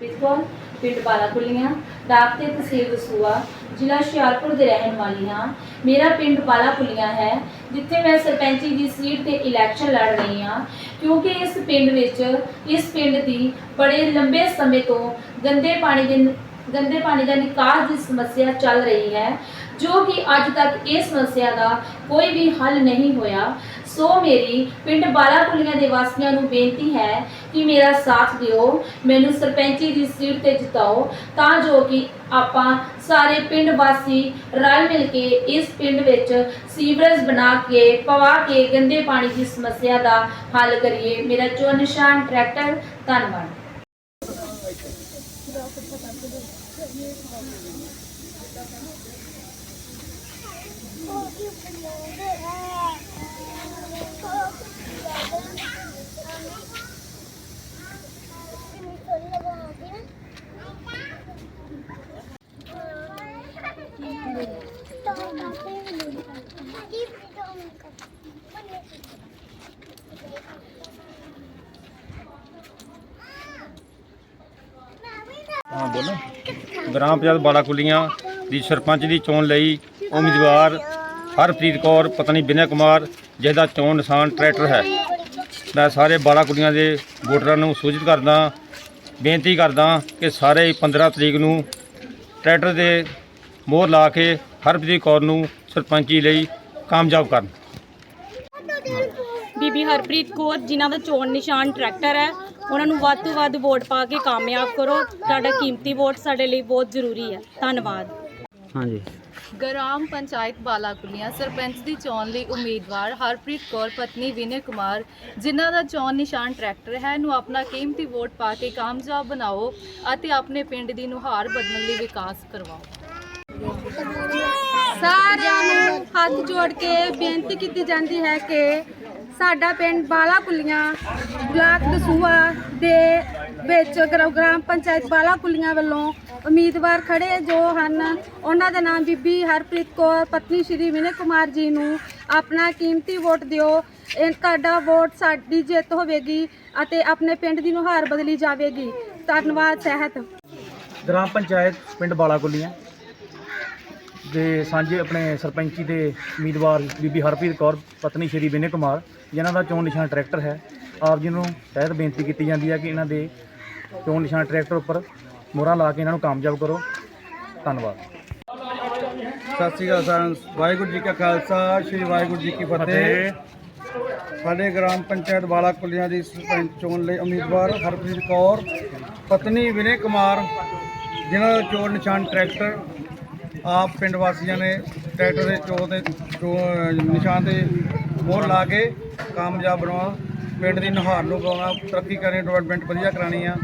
ਪਿਸਤੌਲ ਪਿੰਡ ਬਾਲਾਕੁਲੀਆਂ ਡਾਕ ਤੇ ਤਹਿਸੀਲ ਦਸੂਆ ਜ਼ਿਲ੍ਹਾ ਹੁਸ਼ਿਆਰਪੁਰ ਦੇ ਰਹਿਣ ਵਾਲੀ ਹਾਂ ਮੇਰਾ ਪਿੰਡ ਬਾਲਾਕੁਲੀਆਂ ਹੈ, ਜਿੱਥੇ ਮੈਂ ਸਰਪੰਚੀ ਦੀ ਸੀਟ ਤੇ ਇਲੈਕਸ਼ਨ ਲੜ ਰਹੀ ਹਾਂ, ਕਿਉਂਕਿ ਇਸ ਪਿੰਡ ਵਿੱਚ, ਇਸ ਪਿੰਡ ਦੀ ਬੜੇ ਲੰਬੇ ਸਮੇਂ ਤੋਂ ਗੰਦੇ ਪਾਣੀ ਦੇ ਗੰਦੇ ਪਾਣੀ ਦਾ ਨਿਕਾਸ ਦੀ ਸਮੱਸਿਆ ਚੱਲ ਰਹੀ ਹੈ, ਜੋ ਕਿ ਅੱਜ ਤੱਕ ਇਸ ਸਮੱਸਿਆ ਦਾ ਕੋਈ ਵੀ ਹੱਲ ਨਹੀਂ ਹੋਇਆ। ਸੋ ਮੇਰੀ ਪਿੰਡ ਬਾਲਾਕੁਲੀਆਂ ਦੇ ਵਾਸੀਆਂ ਨੂੰ ਬੇਨਤੀ ਹੈ ਕਿ ਮੇਰਾ ਸਾਥ ਦਿਓ, ਮੈਨੂੰ ਸਰਪੰਚੀ ਦੀ ਸੀਟ ਤੇ ਜਿਤਾਓ, ਤਾਂ ਜੋ ਕਿ ਆਪਾਂ ਸਾਰੇ ਪਿੰਡ ਵਾਸੀ ਰਲ ਮਿਲ ਕੇ ਇਸ ਪਿੰਡ ਵਿੱਚ ਸੀਵਰੇਜ ਬਣਾ ਕੇ, ਪਵਾ ਕੇ ਗੰਦੇ ਪਾਣੀ ਦੀ ਸਮੱਸਿਆ ਦਾ ਹੱਲ ਕਰੀਏ। ਮੇਰਾ ਚੋਣ ਨਿਸ਼ਾਨ, ਟਰੈਕਟਰ, ਧੰਨਵਾਦ। ਹਾਂ ਬੋਲੋ ਗ੍ਰਾਮ ਪੰਚਾਇਤ ਬਾਲਾਕੁਲੀਆਂ ਦੀ ਸਰਪੰਚ ਦੀ ਚੋਣ ਲਈ ਉਮੀਦਵਾਰ ਹਰਪ੍ਰੀਤ ਕੌਰ, ਪਤਨੀ ਬਿਨੈ ਕੁਮਾਰ ਜਿਸਦਾ ਚੋਣ ਨਿਸ਼ਾਨ ਟਰੈਕਟਰ ਹੈ। ਮੈਂ ਸਾਰੇ ਬਾਲਾਕੁਲੀਆਂ ਦੇ ਵੋਟਰਾਂ ਨੂੰ ਸੂਚਿਤ ਕਰਦਾ, ਬੇਨਤੀ ਕਰਦਾ ਕਿ ਸਾਰੇ ਹੀ 15 ਤਰੀਕ ਨੂੰ ਟਰੈਕਟਰ ਦੇ ਮੋਹਰ ਲਾ ਕੇ ਹਰਪ੍ਰੀਤ ਕੌਰ ਨੂੰ ਸਰਪੰਚੀ ਲਈ ਕਾਮਯਾਬ ਕਰਨ। ਬੀਬੀ ਹਰਪ੍ਰੀਤ ਕੌਰ, ਜਿਨ੍ਹਾਂ ਦਾ ਚੋਣ ਨਿਸ਼ਾਨ ਟਰੈਕਟਰ ਹੈ ਉਹਨਾਂ ਨੂੰ ਵੱਧ ਤੋਂ ਵੱਧ ਵੋਟ ਪਾ ਕੇ ਕਾਮਯਾਬ ਕਰੋ। ਤੁਹਾਡਾ ਕੀਮਤੀ ਵੋਟ ਸਾਡੇ ਲਈ ਬਹੁਤ ਜ਼ਰੂਰੀ ਹੈ। ਧੰਨਵਾਦ। ਹਾਂਜੀ। ਗ੍ਰਾਮ ਪੰਚਾਇਤ ਬਾਲਾਕੁਲੀਆਂ ਸਰਪੰਚ ਦੀ ਚੋਣ ਲਈ ਉਮੀਦਵਾਰ ਹਰਪ੍ਰੀਤ ਕੌਰ ਪਤਨੀ ਵਿਨੇ ਕੁਮਾਰ ਜਿਨ੍ਹਾਂ ਦਾ ਚੋਣ ਨਿਸ਼ਾਨ ਟਰੈਕਟਰ ਹੈ ਨੂੰ ਆਪਣਾ ਕੀਮਤੀ ਵੋਟ ਪਾ ਕੇ ਕਾਮਯਾਬ ਬਣਾਓ ਅਤੇ ਆਪਣੇ ਪਿੰਡ ਦੀ ਨੁਹਾਰ ਬਦਲਣ ਲਈ ਵਿਕਾਸ ਕਰਵਾਓ। ਸਾਰਿਆਂ ਨੂੰ ਹੱਥ ਜੋੜ ਕੇ ਬੇਨਤੀ ਕੀਤੀ ਜਾਂਦੀ ਹੈ ਕਿ ਸਾਡਾ ਪਿੰਡ ਬਾਲਾ ਕੁੱਲੀਆਂ ਬਲਾਕ ਦਸੂਆ ਦੇ ਵਿੱਚ ਗ੍ਰਾ- ਗ੍ਰਾਮ ਪੰਚਾਇਤ ਬਾਲਾ ਕੁੱਲੀਆਂ ਵੱਲੋਂ ਉਮੀਦਵਾਰ ਖੜੇ ਜੋ ਹਨ, ਉਹਨਾਂ ਦਾ ਨਾਮ ਬੀਬੀ ਹਰਪ੍ਰੀਤ ਕੌਰ, ਪਤਨੀ ਸ਼੍ਰੀ ਵਿਨੇ ਕੁਮਾਰ ਜੀ ਨੂੰ ਆਪਣਾ ਕੀਮਤੀ ਵੋਟ ਦਿਓ। ਇਹ ਤੁਹਾਡਾ ਵੋਟ ਸਾਡੀ ਜਿੱਤ ਹੋਵੇਗੀ ਅਤੇ ਆਪਣੇ ਪਿੰਡ ਦੀ ਨੁਹਾਰ ਬਦਲੀ ਜਾਵੇਗੀ। ਧੰਨਵਾਦ, ਸਹਿਤ। ਗ੍ਰਾਮ ਪੰਚਾਇਤ ਪਿੰਡ ਬਾਲਾਕੁੱਲੀਆਂ। ਦੇ ਸਾਂਝੇ ਆਪਣੇ ਸਰਪੰਚੀ ਦੇ ਉਮੀਦਵਾਰ ਬੀਬੀ ਹਰਪ੍ਰੀਤ ਕੌਰ ਪਤਨੀ ਸ਼੍ਰੀ ਵਿਨੇ ਕੁਮਾਰ ਜਿਨ੍ਹਾਂ ਦਾ ਚੋਣ ਨਿਸ਼ਾਨ ਟਰੈਕਟਰ ਹੈ। ਆਪ ਜੀ ਨੂੰ ਤਹਿਤ ਬੇਨਤੀ ਕੀਤੀ ਜਾਂਦੀ ਹੈ ਕਿ ਇਹਨਾਂ ਦੇ ਚੋਣ ਨਿਸ਼ਾਨ ਟਰੈਕਟਰ ਉੱਪਰ ਮੋਹਰਾਂ ਲਾ ਕੇ ਇਹਨਾਂ ਨੂੰ ਕਾਮਯਾਬ ਕਰੋ। ਧੰਨਵਾਦ। ਸਤਿ ਸ਼੍ਰੀ ਅਕਾਲ ਸਾਰਿਆਂ ਨੂੰ। ਵਾਹਿਗੁਰੂ ਜੀ ਕਾ ਖਾਲਸਾ ਸ੍ਰੀ ਵਾਹਿਗੁਰੂ ਜੀ ਕੀ ਫਤਿਹ। ਸਾਡੇ ਗ੍ਰਾਮ ਪੰਚਾਇਤ ਵਾਲਾ ਕੁਲੀਆਂ ਦੀ ਸਰਪੰਚ ਚੋਣ ਲਈ ਉਮੀਦਵਾਰ ਹਰਪ੍ਰੀਤ ਕੌਰ ਪਤਨੀ ਵਿਨੇ ਕੁਮਾਰ ਜਿਨ੍ਹਾਂ ਦਾ ਚੋਣ ਨਿਸ਼ਾਨ ਟਰੈਕਟਰ ਆਪ ਪਿੰਡ ਵਾਸੀਆਂ ਨੇ ਟਰੈਕਟਰ ਦੇ ਚੋ ਦੇ ਚੋਣ ਨਿਸ਼ਾਨ ਤੇ ਮੋਹਰ ਲਾ ਕੇ ਕਾਮਯਾਬ ਬਣਾਉਣਾ, ਪਿੰਡ ਦੀ ਨੁਹਾਰ ਨੂੰ ਪਾਉਣਾ ਤਰੱਕੀ ਕਰਨੀ ਡਿਵੈਲਪਮੈਂਟ ਵਧੀਆ ਕਰਾਉਣੀ ਆ।